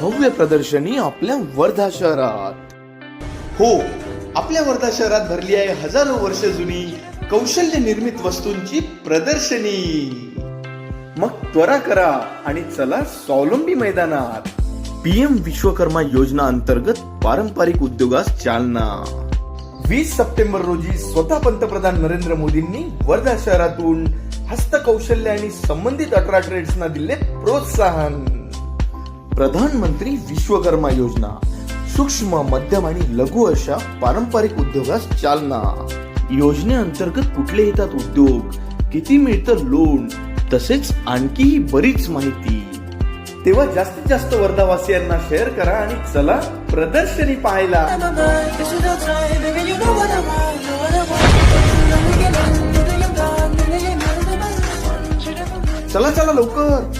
भव्य प्रदर्शनी आपल्या वर्धा शहरात. हो आपल्या वर्धा शहरात भरली आहे हजारो वर्ष जुनी कौशल्य निर्मित वस्तूंची प्रदर्शनी. मग त्वरा करा आणि चला स्वावलंबी मैदानात. पीएम विश्वकर्मा योजना अंतर्गत पारंपरिक उद्योगास चालना. वीस सप्टेंबर रोजी स्वतः पंतप्रधान नरेंद्र मोदींनी वर्धा शहरातून हस्तकौशल्य आणि संबंधित अठरा ट्रेड्सना दिले प्रोत्साहन. प्रधानमंत्री विश्वकर्मा योजना सूक्ष्म मध्यम आणि लघु अशा पारंपरिक उद्योगास चालना. योजनेअंतर्गत कुठले येतात उद्योग किती मिळतं लोन तसेच आणखीही बरीच माहिती. तेव्हा जास्तीत जास्त वर्धावासियांना शेअर करा आणि चला प्रदर्शनी पाहायला. चला चला लवकर.